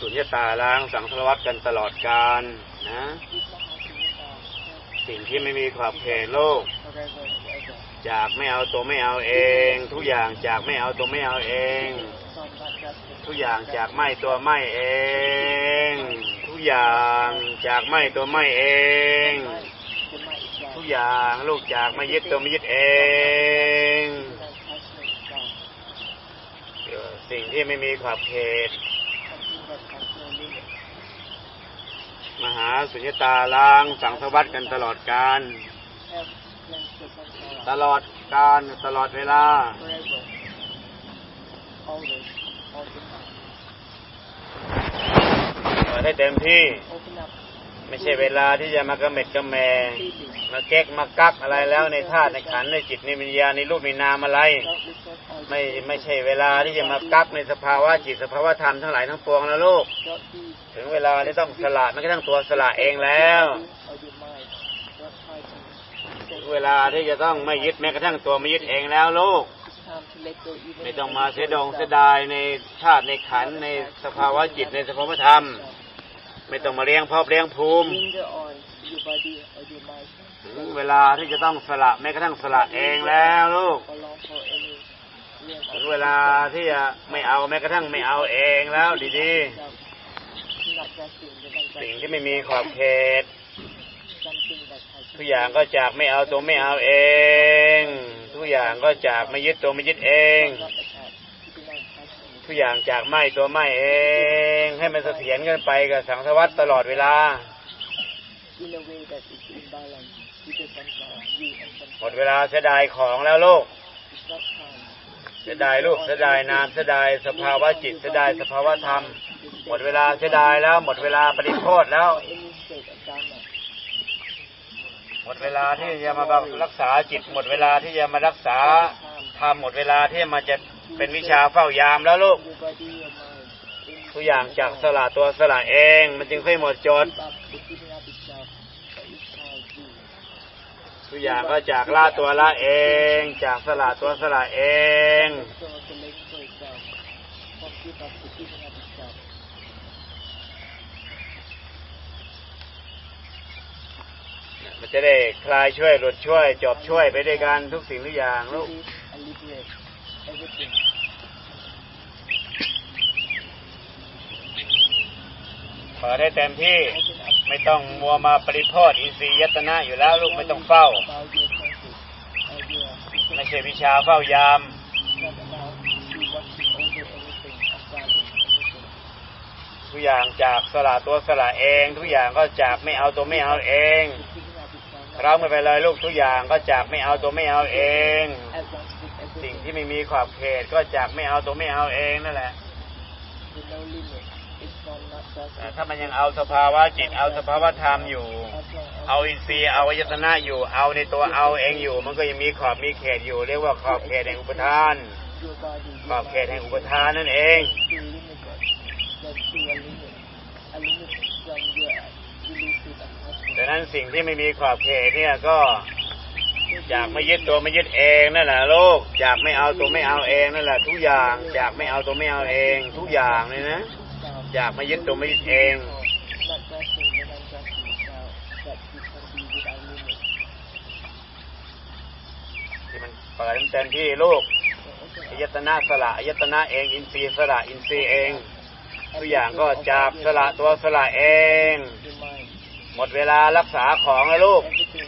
สุญญตาล้างสังสารวัตกันตลอดกาลนะ สิ่งที่ไม่มีขอบเขตโลก จากไม่เอาตัวไม่เอาเอง ทุกอย่างจากไม่เอาตัวไม่เอาเอง ทุกอย่างจากไม่ตัวไม่เอง ทุกอย่างจากไม่ตัวไม่เอง ทุกอย่างลูกจากไม่ยึดตัวไม่ยึดเองสิ่งที่ไม่มีขอบเขต มหาสุญญตาล้าง สังสวัตกันตลอดกาลตลอดกาลตลอดเวลา เปิดให้เต็มที่ ไม่ใช่เวลาที่จะมากระเม็ดกระแม มาเก๊กมากักอะไรแล้วในธาตุในขันในจิตในวิญญาณในรูปในนามอะไร ไม่ไม่ใช่เวลาที่จะมากักในสภาวะจิตสภาวะธรรมทั้งหลายทั้งปวงนะลูก ถึงเวลาที่ต้องสละแม้กระทั่งตัวสละเองแล้วเวลาที่จะต้องไม่ยึดแม้กระทั่งตัวไม่ยึดเองแล้วลูก ไม่ต้องมาเสียดงเสียดายในธาตุในขันในสภาวะจิตในสภาวะธรรม ไม่ต้องมาเลี้ยงพ่อเลี้ยงภูมิถึงเวลาที่จะต้องสละแม้กระทั่งสละเองแล้วลูกถึงเวลาที่จะไม่เอาแม้กระทั่งไม่เอาเองแล้วดีๆ สิ่งที่ไม่มีขอบเขตทุกอย่างก็จากไม่เอาตัวไม่เอาเอง ทุกอย่างก็จากไม่ยึดตัวไม่ยึดเอง ทุกอย่างจากไม่ตัวไม่เอง ให้มันเสถียรกันไปกับสังสวัตตลอดเวลาหมดเวลาเสียดายของแล้วลูกเสียดายลูกเสียดายนามเสียดายสภาวะจิตเสียดายสภาวะธรรม หมดเวลาเสียดายแล้ว หมดเวลาปฏิโทษแล้ว หมดเวลาที่จะมารักษาจิต หมดเวลาที่จะมารักษาธรรมหมดเวลาที่มาจะเป็นวิชาเฝ้ายามแล้วลูกทุกอย่างจากสละตัวสละเอง มันจึงค่อยหมดจดทุกอย่างก็จากละตัวละเอง จากสละตัวสละเอง มันจะได้คลายช่วยหลดช่วยจบช่วยไปด้วยกันทุกสิ่งทุกอย่างลูกเปิดให้เต็มที่ไม่ต้องมัวมาปริโภทอินทรียตนะอยู่แล้วลูกไม่ต้องเฝ้าไม่ใช่วิชาเฝ้ายามทุกอย่างจากสละตัวสละเอง ทุกอย่างก็จากไม่เอาตัวไม่เอาเอง เราไม่ไปเลยลูกทุกอย่างก็จากไม่เอาตัวไม่เอาเอง สิ่งที่ไม่มีขอบเขตก็จากไม่เอาตัวไม่เอาเองนั่นแหละถ้ามันยังเอาสภาวะจิตเอาสภาวะธรรมอยู่ เอาอินทรีย์เอาวิยตนะอยู่ เอาในตัวเอาเองอยู่ มันก็ยังมีขอบมีเขตอยู่ เรียกว่าขอบเขตแห่งอุปทาน ขอบเขตแห่งอุปทานนั่นเอง ดังนั้นสิ่งที่ไม่มีขอบเขตเนี่ยก็อยากไม่ยึดตัวไม่ยึดเองนั่นแหละโลกอยากไม่เอาตัวไม่เอาเองนั่นแหละทุกอย่างอยากไม่เอาตัวไม่เอาเอง ทุกอย่างเลยนะอยากไม่ยึดตัวไม่ยึดเองที่มันเปิดเต็มที่ลูกอายตนะสละอายตนะเองอินทรีย์สละอินทรีย์เองทุกอย่างก็จากสละตัวสละเอง หมดเวลารักษาของแล้วลูก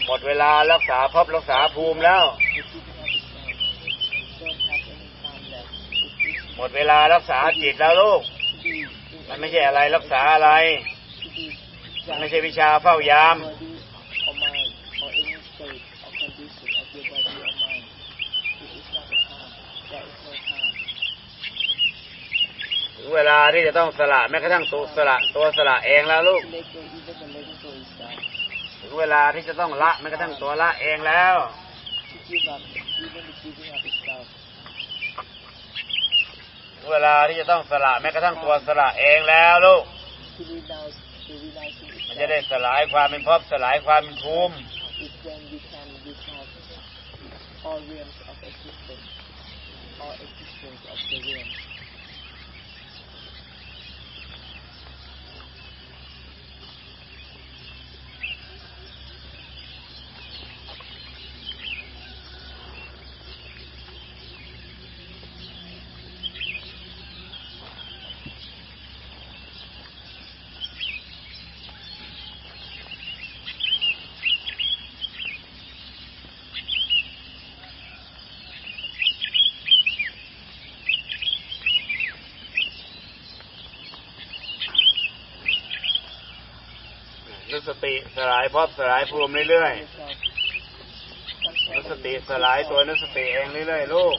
หมดเวลารักษาภพรักษาภูมิแล้ว หมดเวลารักษาจิตแล้วลูก มันไม่ใช่อะไรรักษาอะไร มันไม่ใช่วิชาเฝ้ายาม ถึงเวลาที่จะต้องสละแม้กระทั่งตัวสละตัวสละเองแล้วลูก ถึงเวลาที่จะต้องละแม้กระทั่งตัวละเองแล้วถึงเวลาที่จะต้องสละแม้กระทั่งตัวสละเองแล้วลูกมันจะได้สลายความเป็นภพสลายความเป็นภูมิ It then we can without all realms of existence, all existence of the realms. สติสลายภพสลายภูมิเรื่อยๆนึกสติสลายตัวนึกสติเองเรื่อยๆลูก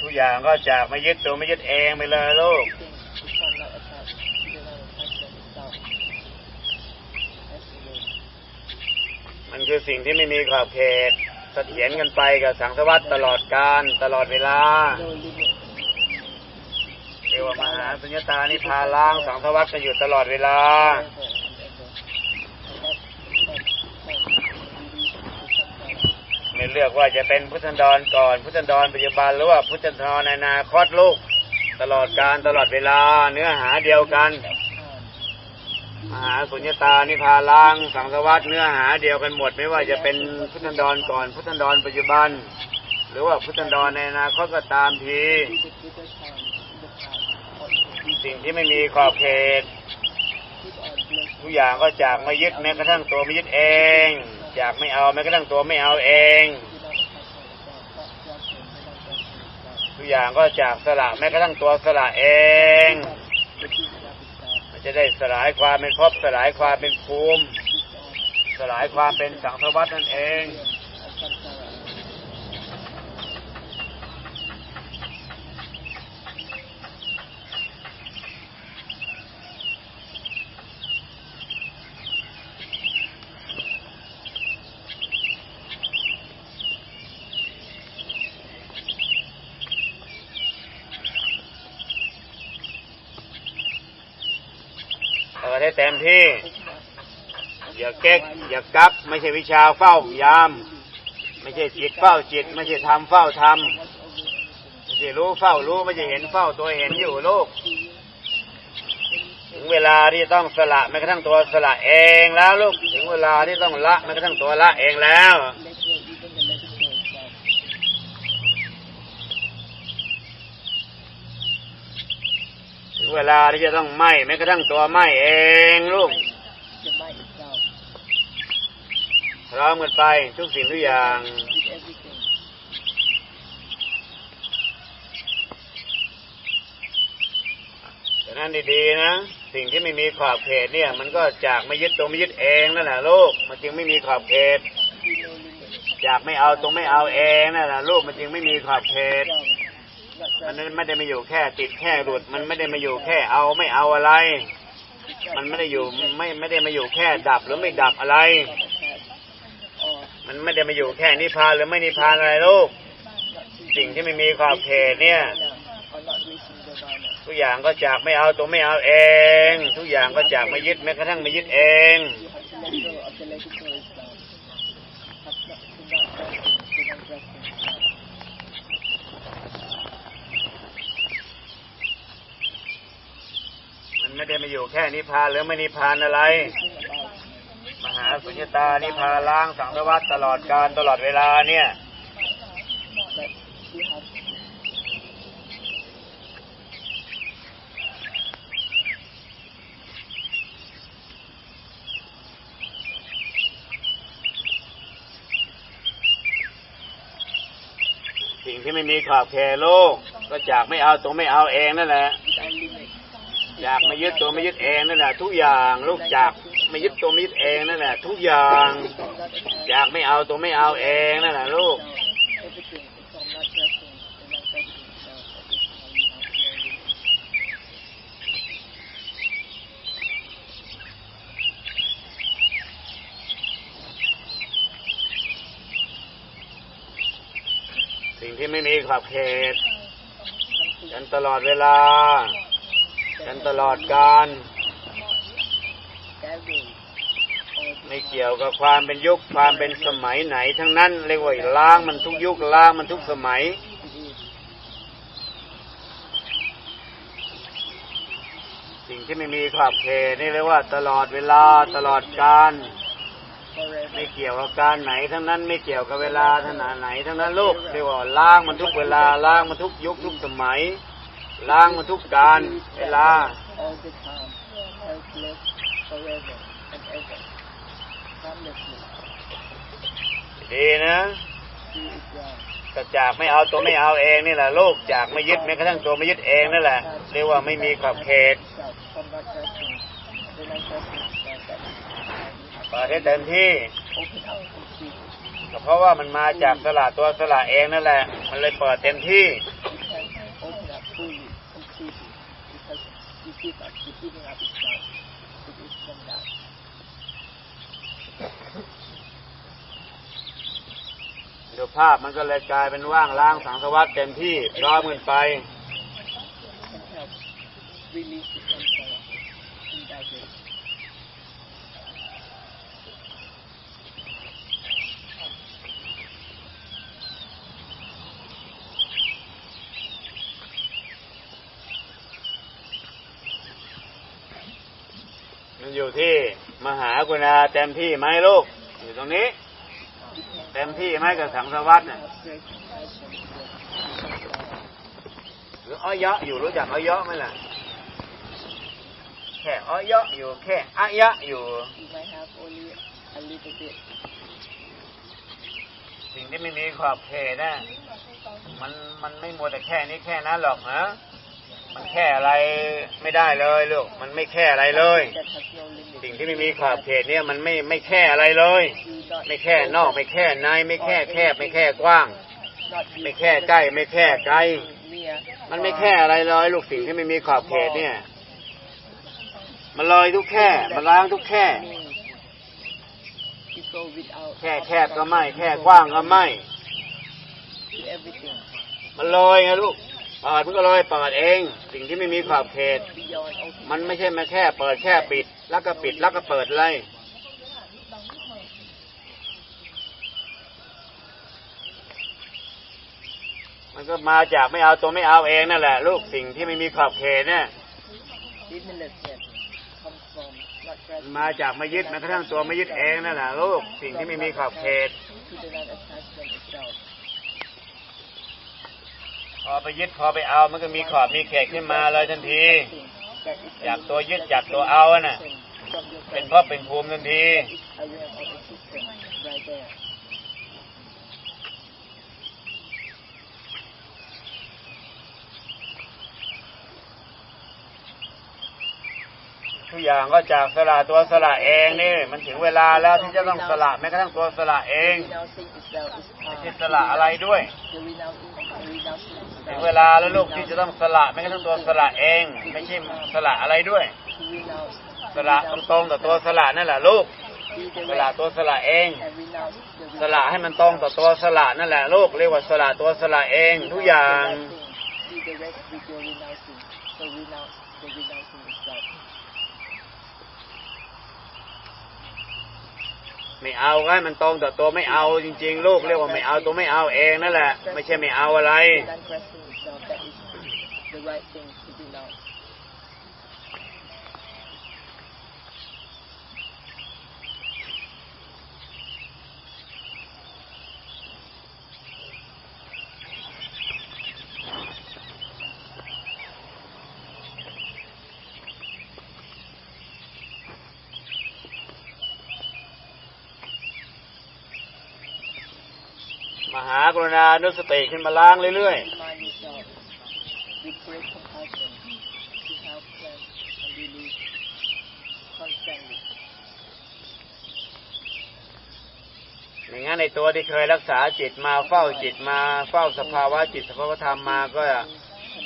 ทุกอย่างก็จากไม่ยึดตัวไม่ยึดเองไปเลยลูก Things become not attached to the non-attachment itself. That's the way. มัน คือสิ่งที่ไม่มีขอบเขตเสถียรกันไปกับสังสวัสดตลอดการตลอดเวลาเรียกว่ามหาสุญญตานิพานล้างสังสวัสดกันอยู่ตลอดเวลาไม่เลือกว่าจะเป็นพุทธันดรก่อน พุทธันดรปัจจุบันหรือว่าพุทธันดรในอนาคตลูกตลอดการตลอดเวลาเนื้อหาเดียวกัน มหาสุญญตานิพพานล้างสังสวัสดเนื้อหาเดียวกันหมดไม่ว่าจะเป็นพุทธันดรก่อนพุทธันดรปัจจุบัน หรือว่าพุทธันดรในอนาคตก็ตามทีสิ่งที่ไม่มีขอบเขตทุกอย่างก็จากไม่ยึดแม้กระทั่งตัวไม่ยึดเองจากไม่เอาแม้กระทั่งตัวไม่เอาเองทุกอย่างก็จากสละแม้กระทั่งตัวสละเอง The peace of itself. มัน จะได้สลายความเป็นภพสลายความเป็นภูมิ สลายความเป็นสังสวัตนั่นเอง Of samsara. เต็มที่ อย่าเก๊ก อย่ากักไม่ใช่วิชาเฝ้ายาม ไม่ใช่จิตเฝ้าจิต ไม่ใช่ทำเฝ้าทำไม่ใช่รู้เฝ้ารู้ไม่ใช่เห็นเฝ้าตัวเห็นอยู่ลูกถึงเวลาที่ต้องสละแม้กระทั่งตัวสละเองแล้วลูกถึงเวลาที่ต้องละแม้กระทั่งตัวละเองแล้ว Let go even the medical itself. ถึง เวลาที่จะต้องไหม้แม้กระทั่งตัวไหม้เองลูก The mind itself. พร้อมกันไปทุกสิ่งทุกอย่าง With everything. ฉะนั้นดีๆนะ สิ่งที่ไม่มีขอบเขตเนี่ย มันก็จากไม่ยึดตัวไม่ยึดเองนั่นแหละลูกมันจึงไม่มีขอบเขตจากไม่เอาตรงไม่เอาเองนั่นแหละลูกมันจึงไม่มีขอบเขต มันไม่ได้มาอยู่แค่ ติดแค่หลุด มันไม่ได้มาอยู่แค่เอาไม่เอาอะไร มันไม่ได้อยู่ไม่ไม่ได้มาอยู่แค่ดับหรือไม่ดับอะไร มันไม่ได้มาอยู่แค่นิพพานหรือไม่นิพพานอะไรลูก สิ่งที่ไม่มีขอบเขตเนี่ย ทุกอย่างก็จากไม่เอาตรงไม่เอาเอง ทุกอย่างก็จากไม่ยึดแม้กระทั่งไม่ยึดเอง You have to let go of the legislative itself. Have not to not grasping. To not grasping itself. มัน ได้มาอยู่แค่นิพพานหรือไม่นิพพานอะไร มหาสุญญตานิพพานล้างสังสารวัฏตลอดการตลอดเวลาเนี่ยสิ่งที่ไม่มีขอบเขตโลกก็จากไม่เอาตัวไม่เอาเองนั่นแหละ จากไม่ยึดตัวไม่ยึดเองนั่นแหละทุกอย่างลูกจากไม่ยึดตัวไม่ยึดเองนั่นแหละทุกอย่าง From not attached. จากไม่เอาตัวไม่เอาเองนั่นแหละลูกสิ่งที่ไม่มีขอบเขตกันตลอดเวลา กันตลอดการ ไม่เกี่ยวกับความเป็นยุคความเป็นสมัยไหน ทั้งนั้นเรียกว่าล้างมันทุกยุคล้างมันทุกสมัยสิ่งที่ไม่มีขอบเขตนี่เรียกว่าตลอดเวลาตลอดการไม่เกี่ยวกับการไหน ทั้งนั้นไม่เกี่ยวกับเวลาขนาดไหน ทั้งนั้นลูกเรียกว่าล้างมันทุกเวลาล้างมันทุกยุคทุกสมัย ล้างมันทุกการเวลา ดีนะ Do it well. ก็จากไม่เอาตัวไม่เอาเองนี่แหละลูกจากไม่ยึดแม้กระทั่งตัวไม่ยึดเองนั่นแหละเรียกว่าไม่มีขอบเขตเปิดให้เต็มที่ก็เพราะว่ามันมาจากสละตัวสละเองนั่นแหละ มันเลยเปิดเต็มที่ ดูภาพมันก็เลยกลายเป็นว่างล้างสังสวัสดเต็มที่ร้อมกันไปมันอยู่ที่มหากุณาเต็มที่ไหมลูก อยู่ตรงนี้ เต็มที่ไหมกับสังสวัสดเนี่ย have great compassion for the samsara. หรืออ้อยะอยู่รู้จักอ้อยะไหมล่ะแค่อ้อยะอยู่แค่อายะอยู่ You might have only a little bit. สิ่งที่ไม่มีขอบเขตนะมันมันไม่มัวแต่แค่นี้แค่นั้นหรอกนะ มันแค่อะไรไม่ได้เลยลูกมันไม่แค่อะไรเลย สิ่งที่ไม่มีขอบเขตเนี่ยมันไม่ไม่แค่อะไรเลย ไม่แค่นอกไม่แค่ในไม่แค่แคบไม่แค่กว้าง ไม่แค่ใกล้ไม่แค่ไกลมันไม่แค่อะไรเลยลูกสิ่งที่ไม่มีขอบเขตเนี่ย มันลอยทุกแค่ มันล้างทุกแค่แค่แคบก็ไม่ แค่กว้างก็ไม่ มันลอยไงลูก เปิดมันก็ลอยเปิดเอง สิ่งที่ไม่มีขอบเขต มันไม่ใช่มาแค่ เปิดแค่ปิด แล้วก็ปิดแล้วก็เปิดเลยมันก็มาจากไม่เอาตัวไม่เอาเองนั่นแหละ ลูกสิ่งที่ไม่มีขอบเขตเนี่ยมาจากไม่ยึดแม้กระทั่งตัวไม่ยึดเองนั่นแหละลูกสิ่งที่ไม่มีขอบเขต to the non-attachment itself. พอไปยึดพอไปเอามันก็มีขอบมีเขตขึ้นมาเลยทันทีจากตัวยึดจากตัวเอาอะน่ะ เป็นพ่อเป็นภูมิทันที That is a realm of existence right there. ทุกอย่างก็จากสละตัวสละเองนี่มันถึงเวลาแล้วที่จะต้องสละแม้กระทั่งตัวสละเองไม่ใช่สละอะไรด้วยถึงเวลาแล้วลูกที่จะต้องสละแม้กระทั่งตัวสละเอง ไม่ใช่สละอะไรด้วย สละตรงๆต่อตัวสละนั่นแหละลูกสละตัวสละเอง สละให้มันตรงต่อตัวสละนั่นแหละลูกเรียกว่าสละตัวสละเองทุกอย่าง Be direct with your renouncing. So renounce the renouncing itself. ไม่เอาไงมันตรงต่อตัวไม่เอาจริง ๆ ลูกเรียกว่าไม่เอาตัวไม่เอาเองนั่นแหละ ไม่ใช่ไม่เอาอะไร The non-grasping itself, that is the right thing to renounce. มหากรุณานุสติขึ้นมาล้างเรื่อยๆไม่งั้นในตัวที่เคยรักษาจิตมาเฝ้าจิตมาเฝ้าสภาวะจิตสภาวะธรรมมาก็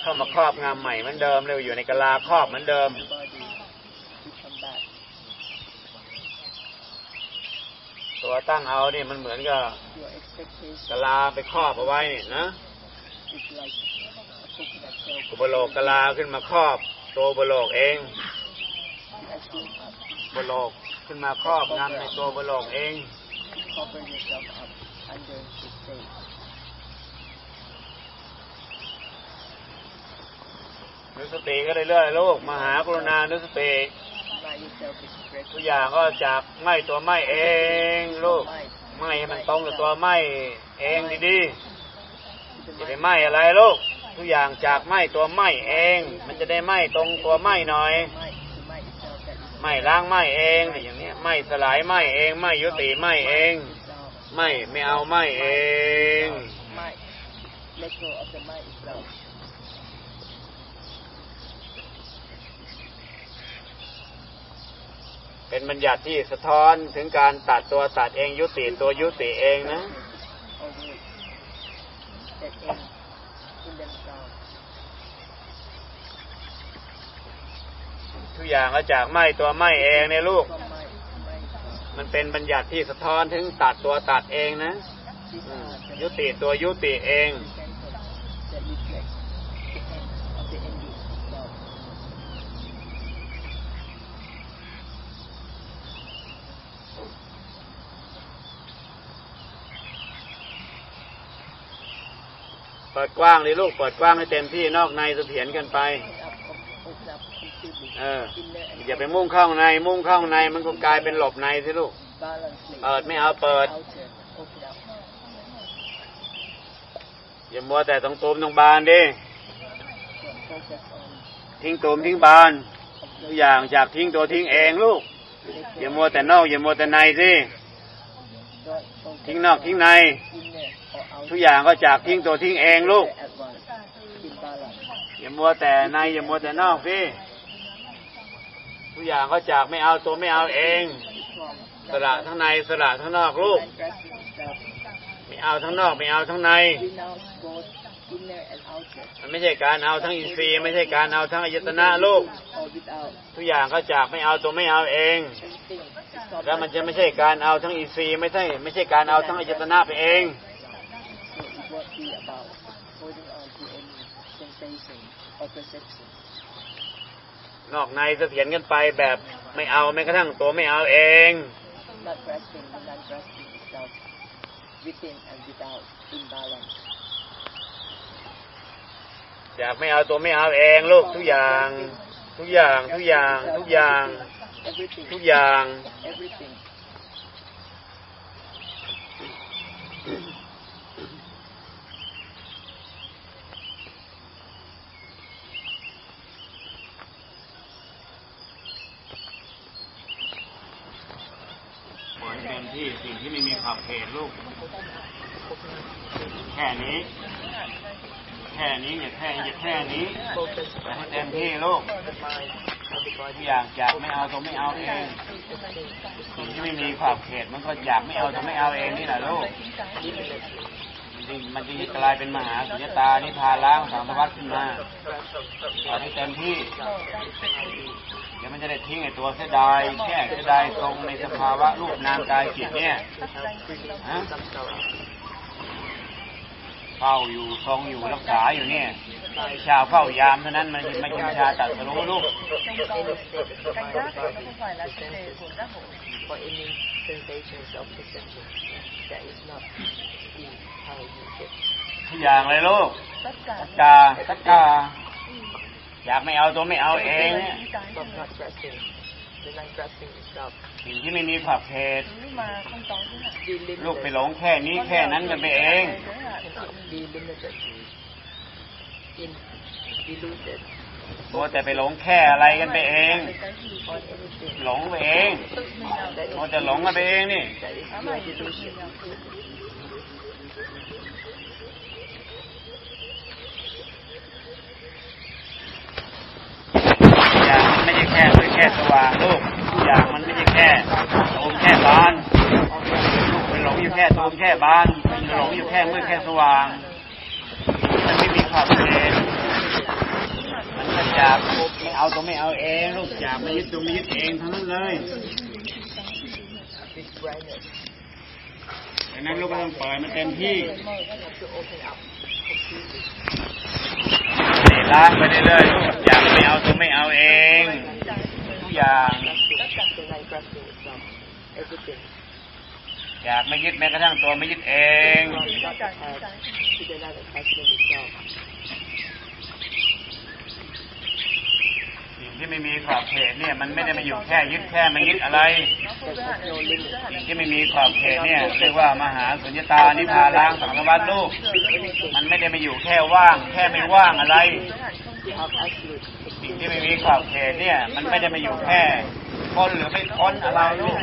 เข้ามาครอบงำใหม่เหมือนเดิมเร็วอยู่ในกะลาครอบเหมือนเดิม The body to come back. ตัวตั้งเอานี่มันเหมือนกับ Your expectation กะลาไปครอบเอาไว้นี่นะ is like a coconut shell. อุปโลกกะลาขึ้นมาครอบตัวอุปโลกเอง As soon as อุปโลกขึ้นมาครอบงำในตัวอุปโลกเอง cover yourself up under the space. นุสติก็เรื่อยๆลูกมหากรุณานุสติ Remind yourself with great ทุกอย่างก็จากไม่ตัวไม่เองลูกไม่ให้มันตรงกับตัวไม่เองดีๆจะได้ไม่อะไรลูกทุกอย่างจากไม่ตัวไม่เอง มันจะได้ไม่ตรงตัวไม่หน่อย mind, to mind itself that is ไม่ล้างไม่เองอย่างเนี้ยไม่สลายไม่เองไม่ยุติไม่เอง Dissolve. ไม่ไม่เอาไม่เอง Mind. Let go of the mind itself. เป็นบัญญัติที่สะท้อนถึงการตัดตัวตัดเองยุติตัวยุติเองนะทุกอย่างก็จากไม่ตัวไม่เองเนี่ยลูก มันเป็นบัญญัติที่สะท้อนถึงตัดตัวตัดเองนะยุติตัวยุติเอง sentences that reflect the end of the ending itself. เปิดกว้างเลยลูกเปิดกว้างให้เต็มที่นอกในเสถียรกันไป เอออย่าไปมุ่งเข้าใน มุ่งเข้าในมันก็กลายเป็นหลบในสิลูก เปิดไม่เอาเปิด อย่ามัวแต่ตรงตูมตรงบานดิทิ้งตูมทิ้งบานทุกอย่างจากทิ้งตัวทิ้งเองลูก อย่ามัวแต่นอกอย่ามัวแต่ในสิทิ้งนอกทิ้งใน ทุกอย่างก็จากทิ้งตัวทิ้งเองลูก อย่ามัวแต่ในอย่ามัวแต่นอกสิทุกอย่างก็จากไม่เอาตัวไม่เอาเอง สละทั้งในสละทั้งนอกลูก ไม่เอาทั้งนอกไม่เอาทั้งใน มันไม่ใช่การเอาทั้งอินทรีย์ไม่ใช่การเอาทั้งอายตนะลูก ทุกอย่างก็จากไม่เอาตัวไม่เอาเองแล้วมันจะไม่ใช่การเอาทั้งอินทรีย์ไม่ใช่ไม่ใช่การเอาทั้งอายตนะไปเอง perception. นอกในเสถียรกันไปแบบไม่เอาแม้กระทั่งตัวไม่เอาเอง Not grasping and non grasping itself within and without in balance. จากไม่เอาตัวไม่เอาเองลูกทุกอย่าง ทุกอย่างทุกอย่างทุกอย่าง Everything. ทุกอย่าง Everything. ปล่อยเต็ม ที่สิ่งที่ไม่มีขอบเขตลูก แค่นี้ แค่นี้อย่าแค่อย่าแค่นี้ Focus ไปให้เต็มที่ลูกทุกอย่างจากไม่เอาตัวไม่เอาเองสิ่งที่ไม่มีขอบเขตมันก็อยากไม่เอาตัวไม่เอาเองนี่แหละลูกมันจะกลายเป็นมหาสุญญตานิพพานล้างสังสารวัฏขึ้นมาปล่อให้เต็มที่ เดี๋ยวมันจะได้ทิ้งไอ้ตัวเสียดายแค่เสียดายทรงในสภาวะรูปนามกายจิตเนี่ยฮะเฝ้าอยู่ทรงอยู่รักษาอยู่เนี่ยชาวเฝ้ายามเท่านั้นมันไม่ใช่ชาตัดสรู้ลูก For any sensations of perception that is not in how you get. ทุกอย่างเลยลูกตักกาตักกา อยากไม่เอาตัวไม่เอาเองเนี่ย From not grasping. The non grasping itself. สิ่งที่ไม่มีขอบเขต Be limited. ลูกไปหลงแค่นี้แค่นั้นกันไปเอง Be limited. In deluded. ตัวแต่ไปหลงแค่อะไรกันไปเอง On anything หลงไปเอง that ตัว is, จะหลงกันไปเองนี่ that is your delusion. อย่างมันไม่ใช่แค่มือแค่สว่างลูกอย่างมันไม่ใช่แค่ตูมแค่บานลูกไปหลงอยู่ แค่ตูมแค่บานมันหลงอยู่แค่มือแค่สว่าง มันไม่มีขอบเขตมันก็อยากไม่เอาตัวไม่เอาเองลูกอยากไม่ยึดตัวไม่ยึดเองทั้งนั้นเลยดังนั้นลูกก็ต้องปล่อยมันเต็มที่ล้างไปเรื่อยๆลูกอยากไม่เอาตัวไม่เอาเองทุกอย่าง Grasping, the non grasping itself. Everything. อยากไม่ยึดแม้กระทั่งตัวไม่ยึดเองสิ่งที่ไม่มีขอบเขตเนี่ย มันไม่ได้มาอยู่แค่ยึดแค่ไม่ยึดอะไรสิ่งที่ไม่มีขอบเขตเนี่ยเรียกว่ามหาสุญญตานิพพานล้างสังสารวัฏลูกมันไม่ได้มาอยู่แค่ว่าง แค่ไม่ว่างอะไรสิ่งที่ไม่มีขอบเขตเนี่ย มันไม่ได้มาอยู่แค่พ้นหรือไม่พ้นอะไรลูก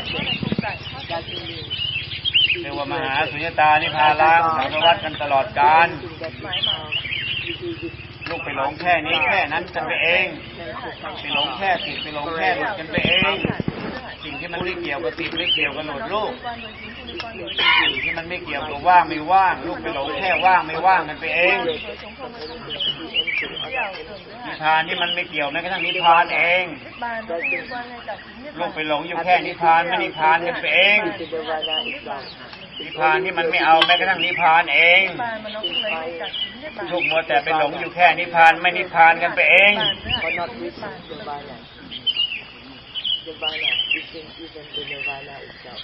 เรียกว่ามหาสุญญตานิพพาล้างสังสารวัฏกันตลอดกาลลูกไปหลงแค่นี้แค่นั้นกันไปเองไปหลงแค่ติดไปหลงแค่หลุดกันไปเอง สิ่งที่มันไม่เกี่ยวกับติดไม่เกี่ยวกับหลุดลูกสิ่งที่มันไม่เกี่ยวกับว่างไม่ว่าง ลูกไปหลงแค่ว่างไม่ว่างกันไปเอง นิพพานนี่มันไม่เกี่ยวแม้กระทั่งนิพพานเอง ลูกไปหลงอยู่แค่นิพพานไม่นิพพานกันไปเอง Nirvana is gone. นิพพานนี่มันไม่เอาแม้กระทั่งนิพพานเองลูกมัวแต่ไปหลงอยู่แค่นิพพานไม่นิพพานกันไปเอง But not this Nirvana. Nirvana isn't even the Nirvana itself.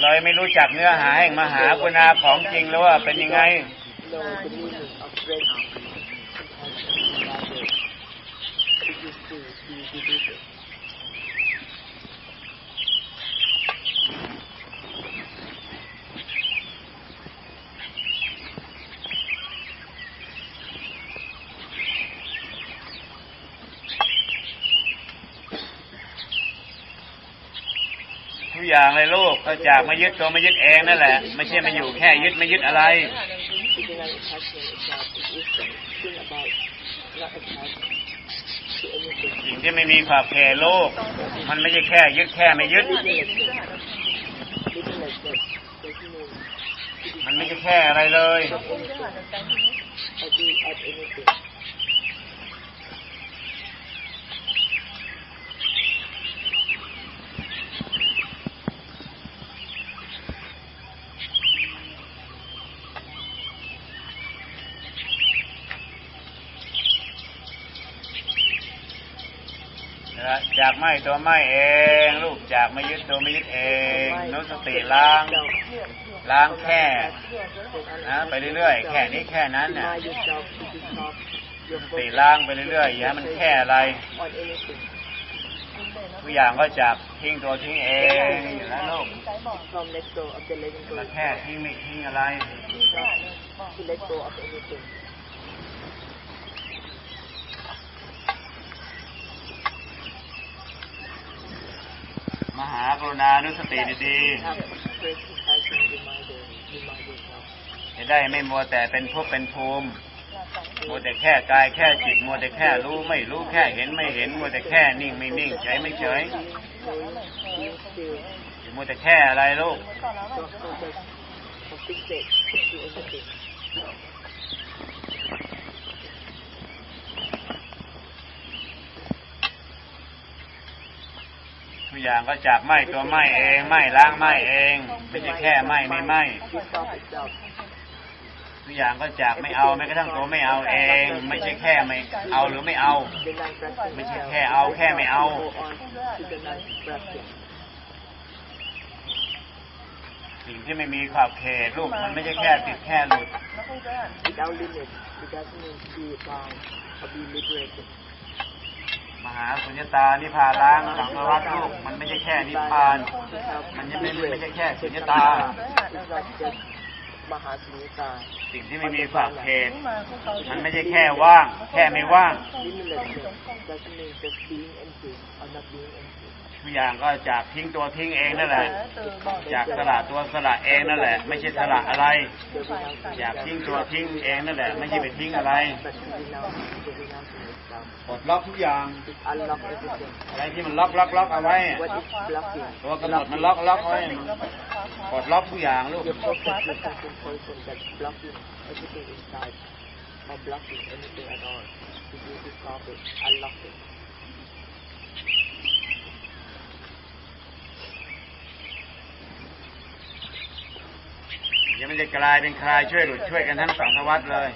เลยไม่รู้จักเนื้อหาแห่งมหากุณาของจริงแล้วว่าเป็นยังไง Know the meaning of great กอย่างเลยลูกก็จากไม่ยึดตัวไม่ยึดเองนั่นแหละ ไม่ใช่มาอยู่แค่ยึดไม่ยึดอะไร สิ่งที่ไม่มีขอบเขตโลก มันไม่ใช่แค่ยึดแค่ไม่ยึด มันไม่ใช่แค่อะไรเลย of anything or do at anything. นะ จากไม่ตัวไม่เองลูกจากไม่ยึดตัวไม่ยึดเองนุสติล้างล้างแค่นะไปเรื่อยๆแค่นี้แค่นั้นน่ะ Deny yourself to be soft, your สติ focus ล้างไปเรื่อยๆอย่าให้มันแค่อะไร on anything. ทุกอย่างก็จากทิ้งตัวทิ้งเองอยู่แล้วลูก From let go of the letting go ก็แค่ทิ้งไม่ทิ้งอะไร to let go of anything. มหากรุณานุสติดีๆจะได้ไม่มัวแต่เป็นภพเป็นภูมิมัวแต่แค่กายแค่จิตมัวแต่แค่รู้ไม่รู้แค่เห็นไม่เห็นมัวแต่แค่นิ่งไม่นิ่งเฉยไม่เฉยมัวแต่แค่อะไรลูก not focus or fixate to anything. ทุก อย่างก็จากไหมตัวไหมเองไหมล้างไหมเองไม่ใช่แค่ไหมไม่ไหมทุกอย่างก็จากไม่เอาแม้กระทั่งตัวไม่เอาเอง ไม่ใช่แค่ไม่เอาหรือไม่เอา ไม่ใช่แค่เอาแค่ไม่เอาสิ่งที่ไม่มีขอบเขตลูกมันไม่ใช่แค่ติดแค่หลุด Without limit, it doesn't mean to be bound or be liberated. มหาสุญญตานิพพานล้างสังสารวัฏลูกมันไม่ใช่แค่นิพพาน มันยังไม่ไม่ใช่แค่สุญญตา It's not just Mahasunyata. สิ่งที่ไม่มีขอบเขตมันไม่ใช่แค่ว่าง แค่ไม่ว่างทุกอย่างก็จากทิ้งตัวทิ้งเองนั่นแหละ จากสละตัวสละเองนั่นแหละ ไม่ใช่สละอะไร อยากทิ้งตัวทิ้งเองนั่นแหละ ไม่ใช่ไปทิ้งอะไร but to renounce the renouncing itself. ปลดล็อกทุกอย่าง It unlock everything. อะไรที่มันล็อกล็อกล็อกเอาไว้ What is blocking? ตัวกำหนดมันล็อกล็อกเอาไว้ปลดล็อกทุกอย่างลูก Your focus, your concentration that's blocking everything inside or blocking anything at all. To do to stop it, unlock it. ยังไม่ได้กลายเป็นคลายช่วยหลุดช่วยกันทั้งสังสารวัตเลย